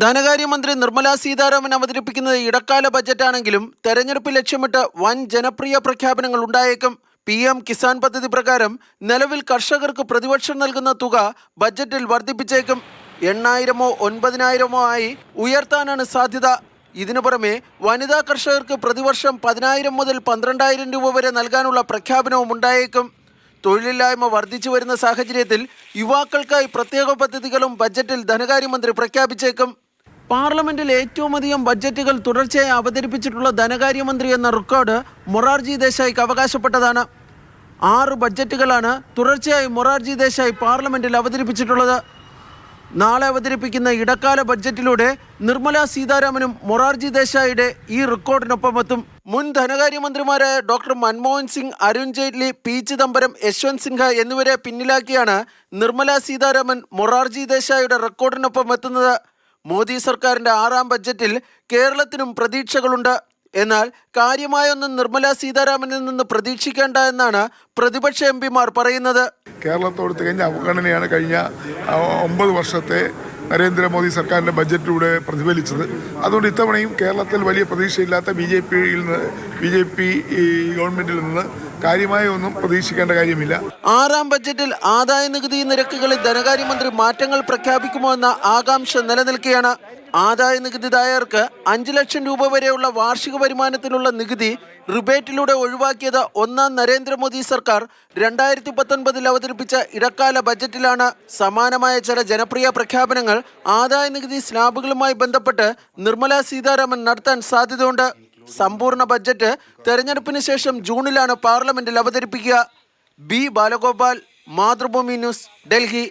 ധനകാര്യമന്ത്രി നിർമ്മല സീതാരാമൻ അവതരിപ്പിക്കുന്നത് ഇടക്കാല ബജറ്റാണെങ്കിലും തെരഞ്ഞെടുപ്പ് ലക്ഷ്യമിട്ട് വൻ ജനപ്രിയ പ്രഖ്യാപനങ്ങൾ ഉണ്ടായേക്കും. പി എം കിസാൻ പദ്ധതി പ്രകാരം നിലവിൽ കർഷകർക്ക് പ്രതിപക്ഷം നൽകുന്ന തുക ബജറ്റിൽ വർദ്ധിപ്പിച്ചേക്കും. എണ്ണായിരമോ ഒൻപതിനായിരമോ ആയി ഉയർത്താനാണ് സാധ്യത. ഇതിനു പുറമെ വനിതാ കർഷകർക്ക് പ്രതിവർഷം പതിനായിരം മുതൽ പന്ത്രണ്ടായിരം രൂപ വരെ നൽകാനുള്ള പ്രഖ്യാപനവും ഉണ്ടായേക്കും. തൊഴിലില്ലായ്മ വർദ്ധിച്ചു വരുന്ന സാഹചര്യത്തിൽ യുവാക്കൾക്കായി പ്രത്യേക പദ്ധതികളും ബജറ്റിൽ ധനകാര്യമന്ത്രി പ്രഖ്യാപിച്ചേക്കും. പാർലമെന്റിൽ ഏറ്റവും അധികം ബഡ്ജറ്റുകൾ തുടർച്ചയായി അവതരിപ്പിച്ചിട്ടുള്ള ധനകാര്യമന്ത്രി എന്ന റെക്കോർഡ് മൊറാർജി ദേശായിക്ക് അവകാശപ്പെട്ടതാണ്. ആറ് ബഡ്ജറ്റുകളാണ് തുടർച്ചയായി മൊറാർജി ദേശായി പാർലമെന്റിൽ അവതരിപ്പിച്ചിട്ടുള്ളത്. നാളെ അവതരിപ്പിക്കുന്ന ഇടക്കാല ബഡ്ജറ്റിലൂടെ നിർമ്മല സീതാരാമനും മൊറാർജി ദേശായിയുടെ ഈ റെക്കോർഡിനൊപ്പം എത്തും. മുൻ ധനകാര്യമന്ത്രിമാരായ ഡോക്ടർ മൻമോഹൻ സിംഗ് അരുൺ ജെയ്റ്റ്ലി പി ചിദംബരം യശ്വന്ത് സിൻഹ എന്നിവരെ പിന്നിലാക്കിയാണ് നിർമ്മല സീതാരാമൻ മൊറാർജി ദേശായിയുടെ റെക്കോർഡിനൊപ്പം എത്തുന്നത്. മോദി സർക്കാരിന്റെ ആറാം ബജറ്റിൽ കേരളത്തിനും പ്രതീക്ഷകളുണ്ട്. എന്നാൽ കാര്യമായൊന്നും നിർമ്മല സീതാരാമനിൽ നിന്ന് പ്രതീക്ഷിക്കേണ്ട എന്നാണ് പ്രതിപക്ഷ എം പിമാർ പറയുന്നത്. കേരളത്തോട് തികഞ്ഞ അവഗണനയാണ് കഴിഞ്ഞ ഒമ്പത് വർഷത്തെ നരേന്ദ്രമോദി സർക്കാരിന്റെ ബജറ്റിലൂടെ പ്രതിഫലിച്ചത്. അതുകൊണ്ട് ഇത്തവണയും കേരളത്തിൽ വലിയ പ്രതീക്ഷയില്ലാത്ത ബി ജെ പിയിൽ നിന്ന് ബി ജെ പി ഗവൺമെന്റിൽ നിന്ന് കാര്യമായ ഒന്നും പ്രതീക്ഷിക്കേണ്ട കാര്യമില്ല. ആറാം ബജറ്റിൽ ആദായ നികുതി നിരക്കുകളിൽ ധനകാര്യമന്ത്രി മാറ്റങ്ങൾ പ്രഖ്യാപിക്കുമോ എന്ന ആകാംക്ഷ നിലനിൽക്കുകയാണ് ആദായ നികുതിദായകർക്ക് അഞ്ച് ലക്ഷം രൂപ വരെയുള്ള വാർഷിക വരുമാനത്തിലുള്ള നികുതി റിബേറ്റിലൂടെ ഒഴിവാക്കിയത് ഒന്നാം നരേന്ദ്രമോദി സർക്കാർ രണ്ടായിരത്തി പത്തൊൻപതിൽ അവതരിപ്പിച്ച ഇടക്കാല ബജറ്റിലാണ്. സമാനമായ ചില ജനപ്രിയ പ്രഖ്യാപനങ്ങൾ ആദായ നികുതി സ്ലാബുകളുമായി ബന്ധപ്പെട്ട് നിർമ്മല സീതാരാമൻ നടത്താൻ സാധ്യതയുണ്ട്. സമ്പൂർണ ബജറ്റ് തെരഞ്ഞെടുപ്പിന് ശേഷം ജൂണിലാണ് പാർലമെന്റിൽ അവതരിപ്പിക്കുക. B Balagopal Mathrubhumi news Delhi.